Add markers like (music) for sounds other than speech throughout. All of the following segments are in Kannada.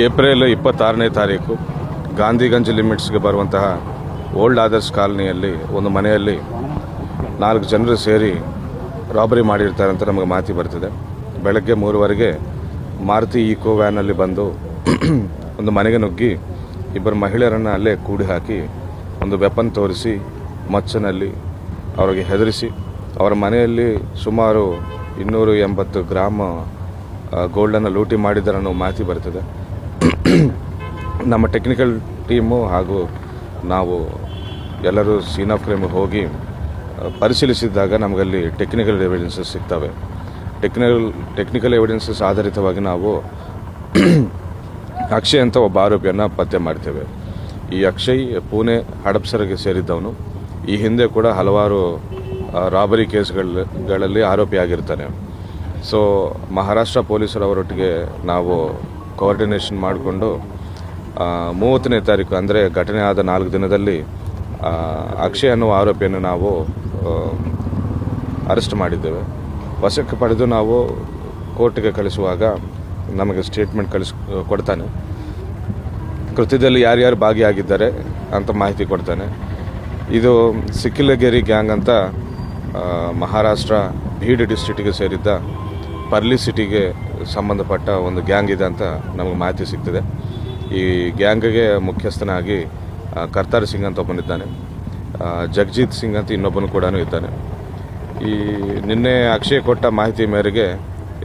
ಏಪ್ರಿಲ್ ಇಪ್ಪತ್ತಾರನೇ ತಾರೀಕು ಗಾಂಧಿಗಂಜ್ ಲಿಮಿಟ್ಸ್ಗೆ ಬರುವಂತಹ ಓಲ್ಡ್ ಆದರ್ಸ್ ಕಾಲನಿಯಲ್ಲಿ ಒಂದು ಮನೆಯಲ್ಲಿ ನಾಲ್ಕು ಜನರು ಸೇರಿ ರಾಬರಿ ಮಾಡಿರ್ತಾರೆ ಅಂತ ನಮಗೆ ಮಾಹಿತಿ ಬರ್ತಿದೆ. ಬೆಳಗ್ಗೆ ಮೂರುವರೆಗೆ ಮಾರುತಿ ಈಕೋ ವ್ಯಾನಲ್ಲಿ ಬಂದು (clears throat) ಒಂದು ಮನೆಗೆ ನುಗ್ಗಿ ಇಬ್ಬರು ಮಹಿಳೆಯರನ್ನು ಅಲ್ಲೇ ಕೂಡಿ ಹಾಕಿ ಒಂದು ವೆಪನ್ ತೋರಿಸಿ ಮಚ್ಚನಲ್ಲಿ ಅವರಿಗೆ ಹೆದರಿಸಿ ಅವರ ಮನೆಯಲ್ಲಿ ಸುಮಾರು ಇನ್ನೂರು ಎಂಬತ್ತು ಗ್ರಾಮ ಗೋಲ್ಡನ್ನು ಲೂಟಿ ಮಾಡಿದ್ದಾರೆ ಅನ್ನೋ ಮಾಹಿತಿ ಬರ್ತದೆ. ನಮ್ಮ ಟೆಕ್ನಿಕಲ್ ಟೀಮು ಹಾಗೂ ನಾವು ಎಲ್ಲರೂ ಸೀನ್ ಆಫ್ ಕ್ರೈಮ್ಗೆ ಹೋಗಿ ಪರಿಶೀಲಿಸಿದಾಗ ನಮಗಲ್ಲಿ ಟೆಕ್ನಿಕಲ್ ಎವಿಡೆನ್ಸಸ್ ಸಿಗ್ತವೆ. ಟೆಕ್ನಿಕಲ್ ಟೆಕ್ನಿಕಲ್ ಎವಿಡೆನ್ಸಸ್ ಆಧಾರಿತವಾಗಿ ನಾವು (clears throat) ಅಕ್ಷಯ್ ಅಂತ ಒಬ್ಬ ಆರೋಪಿಯನ್ನು ಪತ್ತೆ ಮಾಡ್ತೇವೆ. ಈ ಅಕ್ಷಯ್ ಪುಣೆ ಹಡಪ್ಸರ್ಗೆ ಸೇರಿದ್ದವನು. ಈ ಹಿಂದೆ ಕೂಡ ಹಲವಾರು ರಾಬರಿ ಕೇಸ್ಗಳಲ್ಲಿ ಆರೋಪಿಯಾಗಿರ್ತಾನೆ ಸೊ ಮಹಾರಾಷ್ಟ್ರ ಪೊಲೀಸರವರೊಟ್ಟಿಗೆ ನಾವು ಕೋಆರ್ಡಿನೇಷನ್ ಮಾಡಿಕೊಂಡು ಮೂವತ್ತನೇ ತಾರೀಕು ಅಂದರೆ ಘಟನೆ ಆದ ನಾಲ್ಕು ದಿನದಲ್ಲಿ ಅಕ್ಷಯ್ ಅನ್ನುವ ಆರೋಪಿಯನ್ನು ನಾವು ಅರೆಸ್ಟ್ ಮಾಡಿದ್ದೇವೆ. ವಶಕ್ಕೆ ಪಡೆದು ನಾವು ಕೋರ್ಟ್ಗೆ ಕಳಿಸುವಾಗ ನಮಗೆ ಸ್ಟೇಟ್ಮೆಂಟ್ ಕಳಿಸ್, ಕೊಡ್ತಾನೆ. ಕೃತ್ಯದಲ್ಲಿ ಯಾರ್ಯಾರು ಭಾಗಿಯಾಗಿದ್ದಾರೆ ಅಂತ ಮಾಹಿತಿ ಕೊಡ್ತಾನೆ. ಇದು ಸಿಕ್ಕಿಲಗೇರಿ ಗ್ಯಾಂಗ್ ಅಂತ ಮಹಾರಾಷ್ಟ್ರ ಬೀಡ್ ಡಿಸ್ಟ್ರಿಕ್ಟಿಗೆ ಸೇರಿದ್ದ ಪರ್ಲಿ ಸಿಟಿಗೆ ಸಂಬಂಧಪಟ್ಟ ಒಂದು ಗ್ಯಾಂಗ್ ಇದೆ ಅಂತ ನಮಗೆ ಮಾಹಿತಿ ಸಿಗ್ತದೆ. ಈ ಗ್ಯಾಂಗ್ಗೆ ಮುಖ್ಯಸ್ಥನಾಗಿ ಕರ್ತಾರ್ ಸಿಂಗ್ ಅಂತ ಒಬ್ಬನಿದ್ದಾನೆ. ಜಗಜಿತ್ ಸಿಂಗ್ ಅಂತ ಇನ್ನೊಬ್ಬನು ಕೂಡ ಇದ್ದಾನೆ. ಈ ನಿನ್ನೆ ಅಕ್ಷಯ್ ಕೊಟ್ಟ ಮಾಹಿತಿ ಮೇರೆಗೆ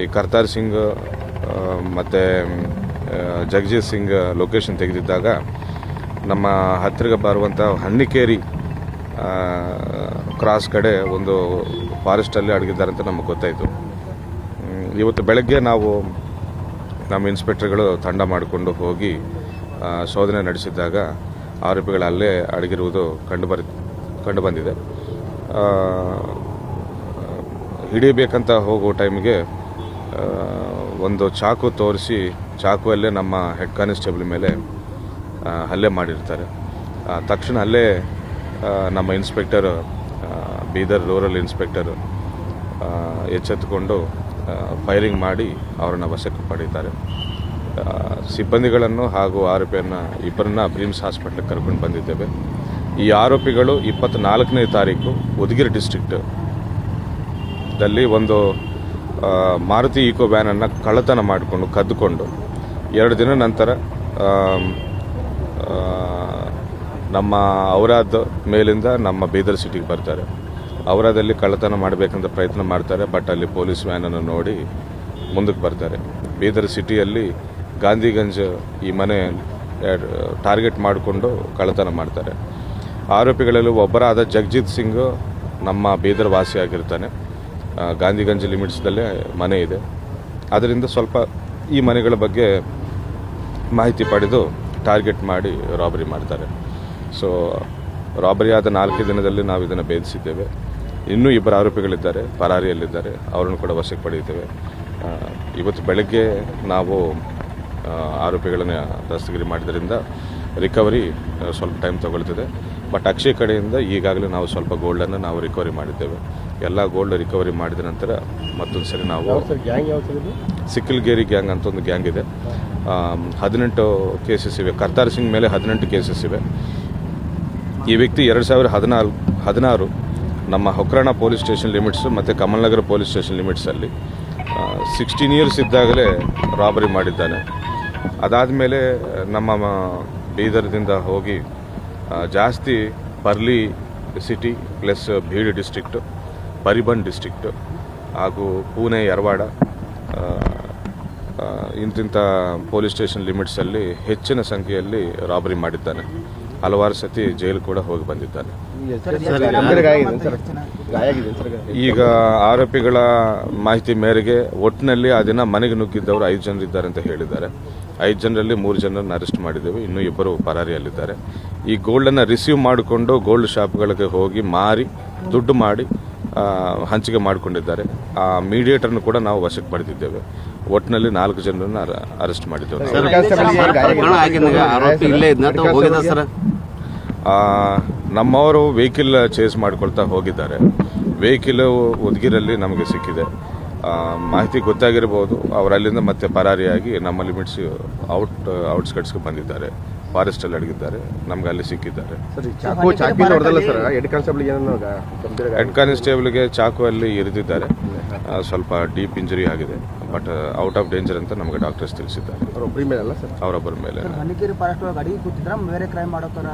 ಈ ಕರ್ತಾರ್ ಸಿಂಗ್ ಮತ್ತು ಜಗಜೀತ್ ಸಿಂಗ್ ಲೊಕೇಶನ್ ತೆಗೆದಿದ್ದಾಗ ನಮ್ಮ ಹತ್ತಿರ ಬರುವಂಥ ಹಣ್ಣಿಕೇರಿ ಕ್ರಾಸ್ ಕಡೆ ಒಂದು ಫಾರೆಸ್ಟಲ್ಲಿ ಅಡಗಿದ್ದಾರೆ ಅಂತ ನಮಗೆ ಗೊತ್ತಾಯಿತು. ಇವತ್ತು ಬೆಳಗ್ಗೆ ನಾವು ನಮ್ಮ ಇನ್ಸ್ಪೆಕ್ಟರ್ಗಳು ತಂಡ ಮಾಡಿಕೊಂಡು ಹೋಗಿ ಶೋಧನೆ ನಡೆಸಿದಾಗ ಆರೋಪಿಗಳು ಅಲ್ಲೇ ಅಡಗಿರುವುದು ಕಂಡುಬರಿ ಕಂಡುಬಂದಿದೆ ಬಂದಿದೆ. ಹಿಡಿಬೇಕಂತ ಹೋಗೋ ಟೈಮ್ಗೆ ಒಂದು ಚಾಕು ತೋರಿಸಿ, ಚಾಕುವಲ್ಲೇ ನಮ್ಮ ಹೆಡ್ ಕಾನಿಸ್ಟೇಬಲ್ ಮೇಲೆ ಹಲ್ಲೆ ಮಾಡಿರ್ತಾರೆ. ತಕ್ಷಣ ಅಲ್ಲೇ ನಮ್ಮ ಇನ್ಸ್ಪೆಕ್ಟರ್ ಬೀದರ್ ರೂರಲ್ ಇನ್ಸ್ಪೆಕ್ಟರ್ ಎಚ್ಚೆತ್ತುಕೊಂಡು ಫೈರಿಂಗ್ ಮಾಡಿ ಅವರನ್ನು ವಶಕ್ಕೆ ಪಡೀತಾರೆ. ಸಿಬ್ಬಂದಿಗಳನ್ನು ಹಾಗೂ ಆರೋಪಿಯನ್ನು ಇಬ್ಬರನ್ನ ಬ್ರೀಮ್ಸ್ ಹಾಸ್ಪಿಟ್ಲಿಗೆ ಕರ್ಕೊಂಡು ಬಂದಿದ್ದೇವೆ. ಈ ಆರೋಪಿಗಳು ಇಪ್ಪತ್ತ್ನಾಲ್ಕನೇ ತಾರೀಕು ಉದಗಿರಿ ಡಿಸ್ಟ್ರಿಕ್ಟ್ ದಲ್ಲಿ ಒಂದು ಮಾರುತಿ ಈಕೋ ವ್ಯಾನನ್ನು ಕಳ್ಳತನ ಮಾಡಿಕೊಂಡು, ಕದ್ದುಕೊಂಡು ಎರಡು ದಿನ ನಂತರ ನಮ್ಮ ಔರಾದ್ ಮೇಲಿಂದ ನಮ್ಮ ಬೀದರ್ ಸಿಟಿಗೆ ಬರ್ತಾರೆ. ಔರಾದಲ್ಲಿ ಕಳ್ಳತನ ಮಾಡಬೇಕಂತ ಪ್ರಯತ್ನ ಮಾಡ್ತಾರೆ ಬಟ್ ಅಲ್ಲಿ ಪೊಲೀಸ್ ವ್ಯಾನನ್ನು ನೋಡಿ ಮುಂದಕ್ಕೆ ಬರ್ತಾರೆ. ಬೀದರ್ ಸಿಟಿಯಲ್ಲಿ ಗಾಂಧಿಗಂಜ್ ಈ ಮನೆ ಟಾರ್ಗೆಟ್ ಮಾಡಿಕೊಂಡು ಕಳ್ಳತನ ಮಾಡ್ತಾರೆ. ಆರೋಪಿಗಳಲ್ಲಿ ಒಬ್ಬರಾದ ಜಗಜೀತ್ ಸಿಂಗ್ ನಮ್ಮ ಬೀದರ್ ವಾಸಿಯಾಗಿರ್ತಾನೆ ಗಾಂಧಿಗಂಜ್ ಲಿಮಿಟ್ಸ್ದಲ್ಲೇ ಮನೆ ಇದೆ. ಅದರಿಂದ ಸ್ವಲ್ಪ ಈ ಮನೆಗಳ ಬಗ್ಗೆ ಮಾಹಿತಿ ಪಡೆದು ಟಾರ್ಗೆಟ್ ಮಾಡಿ ರಾಬರಿ ಮಾಡ್ತಾರೆ. ಸೊ ರಾಬರಿ ಆದ ನಾಲ್ಕು ದಿನದಲ್ಲಿ ನಾವು ಇದನ್ನು ಭೇದಿಸಿದ್ದೇವೆ. ಇನ್ನೂ ಇಬ್ಬರು ಆರೋಪಿಗಳಿದ್ದಾರೆ. ಪರಾರಿಯಲ್ಲಿದ್ದಾರೆ. ಅವರನ್ನು ಕೂಡ ವಶಕ್ಕೆ ಪಡೆಯುತ್ತೇವೆ. ಇವತ್ತು ಬೆಳಗ್ಗೆ ನಾವು ಆರೋಪಿಗಳನ್ನು ದಸ್ತಗಿರಿ ಮಾಡಿದ್ರಿಂದ ರಿಕವರಿ ಸ್ವಲ್ಪ ಟೈಮ್ ತಗೊಳ್ತದೆ. ಬಟ್ ಅಕ್ಷಯ ಕಡೆಯಿಂದ ಈಗಾಗಲೇ ನಾವು ಸ್ವಲ್ಪ ಗೋಲ್ಡನ್ನು ನಾವು ರಿಕವರಿ ಮಾಡಿದ್ದೇವೆ. ಎಲ್ಲ ಗೋಲ್ಡ್ ರಿಕವರಿ ಮಾಡಿದ ನಂತರ ಮತ್ತೊಂದು ಸರಿ ನಾವು ಸಿಕ್ಕಿಲ್ಗೇರಿ ಗ್ಯಾಂಗ್ ಅಂತ ಒಂದು ಗ್ಯಾಂಗ್ ಇದೆ. ಹದಿನೆಂಟು ಕೇಸಸ್ ಇವೆ. ಕರ್ತಾರ್ ಸಿಂಗ್ ಮೇಲೆ ಹದಿನೆಂಟು ಕೇಸಸ್ ಇವೆ. ಈ ವ್ಯಕ್ತಿ ಎರಡು ಸಾವಿರ ಹದಿನಾಲ್ಕು ಹದಿನಾರು ನಮ್ಮ ಹೊಕ್ರಣ ಪೊಲೀಸ್ ಸ್ಟೇಷನ್ ಲಿಮಿಟ್ಸ್ ಮತ್ತು ಕಮಲ್ನಗರ ಪೊಲೀಸ್ ಸ್ಟೇಷನ್ ಲಿಮಿಟ್ಸಲ್ಲಿ ಸಿಕ್ಸ್ಟೀನ್ ಇಯರ್ಸ್ ಇದ್ದಾಗಲೇ ರಾಬರಿ ಮಾಡಿದ್ದಾನೆ. ಅದಾದಮೇಲೆ ನಮ್ಮ ಬೀದರ್ದಿಂದ ಹೋಗಿ ಜಾಸ್ತಿ Parli city plus Beed district Parbhani district ಹಾಗೂ ಪುಣೆ, ಯರವಾಡ ಇಂತಿಂಥ ಪೊಲೀಸ್ ಸ್ಟೇಷನ್ ಲಿಮಿಟ್ಸಲ್ಲಿ ಹೆಚ್ಚಿನ ಸಂಖ್ಯೆಯಲ್ಲಿ ರಾಬರಿ ಮಾಡಿದ್ದಾನೆ. ಹಲವಾರು ಸತಿ ಜೈಲು ಕೂಡ ಹೋಗಿ ಬಂದಿದ್ದಾನೆ. ಈಗ ಆರೋಪಿಗಳ ಮಾಹಿತಿ ಮೇರೆಗೆ ಒಟ್ಟಿನಲ್ಲಿ ಆ ದಿನ ಮನೆಗೆ ನುಗ್ಗಿದ್ದವರು ಐದು ಜನರಿದ್ದಾರೆ ಅಂತ ಹೇಳಿದ್ದಾರೆ. ಐದು ಜನರಲ್ಲಿ ಮೂರು ಜನರನ್ನು ಅರೆಸ್ಟ್ ಮಾಡಿದ್ದೇವೆ. ಇನ್ನೂ ಇಬ್ಬರು ಪರಾರಿಯಲ್ಲಿದ್ದಾರೆ. ಈ ಗೋಲ್ಡನ್ನು ರಿಸೀವ್ ಮಾಡಿಕೊಂಡು ಗೋಲ್ಡ್ ಶಾಪ್ಗಳಿಗೆ ಹೋಗಿ ಮಾರಿ, ದುಡ್ಡು ಮಾಡಿ ಹಂಚಿಕೆ ಮಾಡಿಕೊಂಡಿದ್ದಾರೆ. ಆ ಮೀಡಿಯೇಟರ್ನು ಕೂಡ ನಾವು ವಶಕ್ಕೆ ಪಡೆದಿದ್ದೇವೆ. ಒಟ್ಟಿನಲ್ಲಿ ನಾಲ್ಕು ಜನರನ್ನು ಅರೆಸ್ಟ್ ಮಾಡಿದ್ದೇವೆ ನಮ್ಮವರು ವೆಹಿಕಲ್ ಚೇಸ್ ಮಾಡ್ಕೊಳ್ತಾ ಹೋಗಿದ್ದಾರೆ. ವೆಹಿಕಲ್ ಉದ್ಗಿರಲ್ಲಿ ನಮಗೆ ಸಿಕ್ಕಿದೆ. ಮಾಹಿತಿ ಗೊತ್ತಾಗಿರ್ಬೋದು. ಅವರಲ್ಲಿಂದ ಅಲ್ಲಿಂದ ಮತ್ತೆ ಪರಾರಿಯಾಗಿ ನಮ್ಮ ಲಿಮಿಟ್ಸ್ ಔಟ್ ಔಟ್ಸ್ಕಟ್ಸ್ಗೆ ಬಂದಿದ್ದಾರೆ. ಫಾರೆಸ್ಟಲ್ಲಿ ಅಡಗಿದ್ದಾರೆ ನಮ್ಗೆ ಅಲ್ಲಿ ಸಿಕ್ಕಿದ್ದಾರೆ. ಹೆಡ್ ಕಾನಿಸ್ಟೇಬಲ್ಗೆ ಚಾಕು ಅಲ್ಲಿ ಇರಿದಿದ್ದಾರೆ. ಸ್ವಲ್ಪ ಡೀಪ್ ಇಂಜುರಿ ಆಗಿದೆ. ಬಟ್ ಔಟ್ ಆಫ್ ಡೇಂಜರ್ ಅಂತ ನಮಗೆ ಡಾಕ್ಟರ್ಸ್ ತಿಳಿಸಿದ್ದಾರೆ. ಅವರ ಒಬ್ಬರಿ ಮೇಲೆ ಅಲ್ಲ ಸರ್? ಅವರೊಬ್ಬರ ಮೇಲೆ. ಮಣಿಕೇರಿ ಫಾರೆಸ್ಟ್ ಒಳಗೆ ಅಡಿಗೆ ಕೂತಿದ್ರ? ಬೇರೆ ಕ್ರೈಮ್ ಮಾಡೋ ಥರ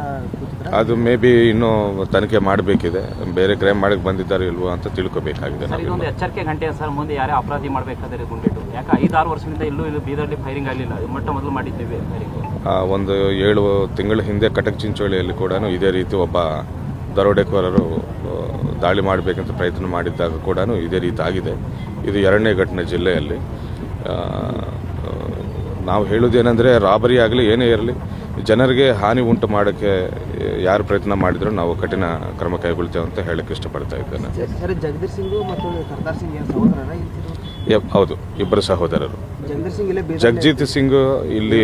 ಅದು ಮೇ ಬಿ ಇನ್ನೂ ತನಿಖೆ ಮಾಡಬೇಕಿದೆ. ಬೇರೆ ಕ್ರೈಮ್ ಮಾಡಕ್ಕೆ ಬಂದಿದ್ದಾರೆ ಇಲ್ವೋ ಅಂತ ತಿಳ್ಕೊಬೇಕಾಗಿದೆ ಇದೊಂದು ಎಚ್ಚರಿಕೆ ಗಂಟೆ ಸರ್ ಮುಂದೆ ಯಾರೇ ಅಪರಾಧಿ ಮಾಡಬೇಕಾದ್ರೆ ಗುಂಡಿಟ್ಟು. ಯಾಕೆ ಐದಾರು ವರ್ಷದಿಂದ ಇಲ್ಲೂ ಇಲ್ಲಿ ಬೀದರ್ಲಿ ಫೈರಿಂಗ್ ಆಗಲಿಲ್ಲ? ಮೊಟ್ಟ ಮೊದಲು ಮಾಡಿದ್ದೇವೆ ಒಂದು ಏಳು ತಿಂಗಳ ಹಿಂದೆ ಕಟಕ್ ಚಿಂಚೋಳಿಯಲ್ಲಿ ಕೂಡ ಇದೇ ರೀತಿ ಒಬ್ಬ ದರೋಡೆಕೋರರು ದಾಳಿ ಮಾಡಬೇಕಂತ ಪ್ರಯತ್ನ ಮಾಡಿದ್ದಾಗ ಕೂಡ ಇದೇ ರೀತಿ ಆಗಿದೆ. ಇದು ಎರಡನೇ ಘಟನೆ ಜಿಲ್ಲೆಯಲ್ಲಿ. ನಾವು ಹೇಳೋದೇನೆಂದರೆ ರಾಬರಿ ಆಗಲಿ ಏನೇ ಇರಲಿ ಜನರಿಗೆ ಹಾನಿ ಉಂಟು ಮಾಡೋಕ್ಕೆ ಯಾರು ಪ್ರಯತ್ನ ಮಾಡಿದ್ರು ನಾವು ಕಠಿಣ ಕ್ರಮ ಕೈಗೊಳ್ತೇವೆ ಅಂತ ಹೇಳಕ್ಕೆ ಇಷ್ಟಪಡ್ತಾ ಇದ್ದೇನೆ. ಹೌದು ಇಬ್ಬರು ಸಹೋದರರು. ಜಗಜೀತ್ ಸಿಂಗ್ ಇಲ್ಲಿ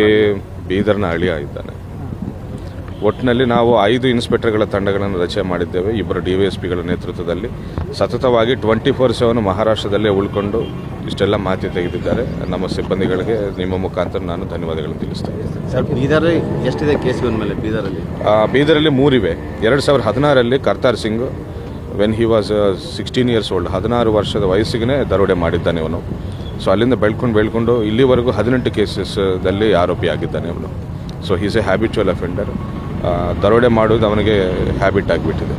ಬೀದರ್ನ ಅಳಿಯ ಇದ್ದಾನೆ. ಒಟ್ಟಿನಲ್ಲಿ ನಾವು ಐದು ಇನ್ಸ್ಪೆಕ್ಟರ್ಗಳ ತಂಡಗಳನ್ನು ರಚನೆ ಮಾಡಿದ್ದೇವೆ. ಇಬ್ಬರು ಡಿ ವೈ ಎಸ್ ಪಿಗಳ ನೇತೃತ್ವದಲ್ಲಿ. ಸತತವಾಗಿ ಟ್ವೆಂಟಿ ಫೋರ್ ಸೆವೆನ್ ಮಹಾರಾಷ್ಟ್ರದಲ್ಲೇ ಉಳ್ಕೊಂಡು ಇಷ್ಟೆಲ್ಲ ಮಾಹಿತಿ ತೆಗೆದಿದ್ದಾರೆ. ನಮ್ಮ ಸಿಬ್ಬಂದಿಗಳಿಗೆ ನಿಮ್ಮ ಮುಖಾಂತರ ನಾನು ಧನ್ಯವಾದಗಳನ್ನು ತಿಳಿಸ್ತೇನೆ. ಎಷ್ಟಿದೆ ಕೇಸ್ ಇವನ್ ಮೇಲೆ ಬೀದರಲ್ಲಿ ಬೀದರಲ್ಲಿ ಮೂರಿವೆ. ಎರಡು ಸಾವಿರದ ಹದಿನಾರರಲ್ಲಿ Kartar Singh when he was sixteen years old ಹದಿನಾರು ವರ್ಷದ ವಯಸ್ಸಿಗೆ ದರೋಡೆ ಮಾಡಿದ್ದಾನೆ ಅವನು. ಸೊ ಅಲ್ಲಿಂದ ಬೆಳ್ಕೊಂಡು ಬೆಳ್ಕೊಂಡು ಇಲ್ಲಿವರೆಗೂ ಹದಿನೆಂಟು ಕೇಸಸ್ದಲ್ಲಿ ಆರೋಪಿ ಆಗಿದ್ದಾನೆ ಅವನು. So he's a habitual offender ದರೋಡೆ ಮಾಡೋದು ಅವನಿಗೆ ಹ್ಯಾಬಿಟ್ ಆಗಿಬಿಟ್ಟಿದೆ.